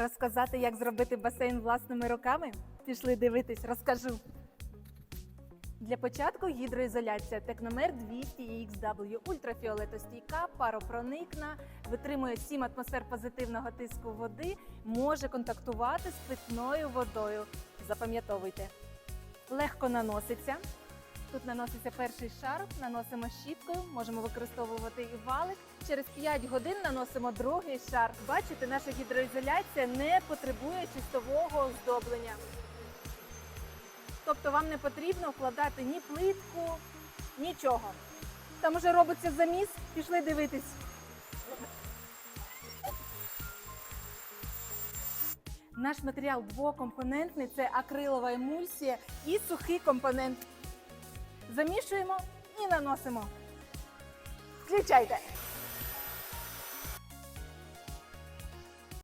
Розказати, як зробити басейн власними руками? Пішли дивитись, розкажу. Для початку гідроізоляція Техномер 200 XW ультрафіолетостійка, паропроникна, витримує 7 атмосфер позитивного тиску води, може контактувати з питною водою. Запам'ятовуйте. Легко наноситься. Тут наноситься перший шар, наносимо щіткою, можемо використовувати і валик. Через 5 годин наносимо другий шар. Бачите, наша гідроізоляція не потребує чистового оздоблення. Тобто вам не потрібно вкладати ні плитку, нічого. Там уже робиться заміс, пішли дивитись. Наш матеріал двокомпонентний це акрилова емульсія і сухий компонент. Замішуємо і наносимо. Включайте.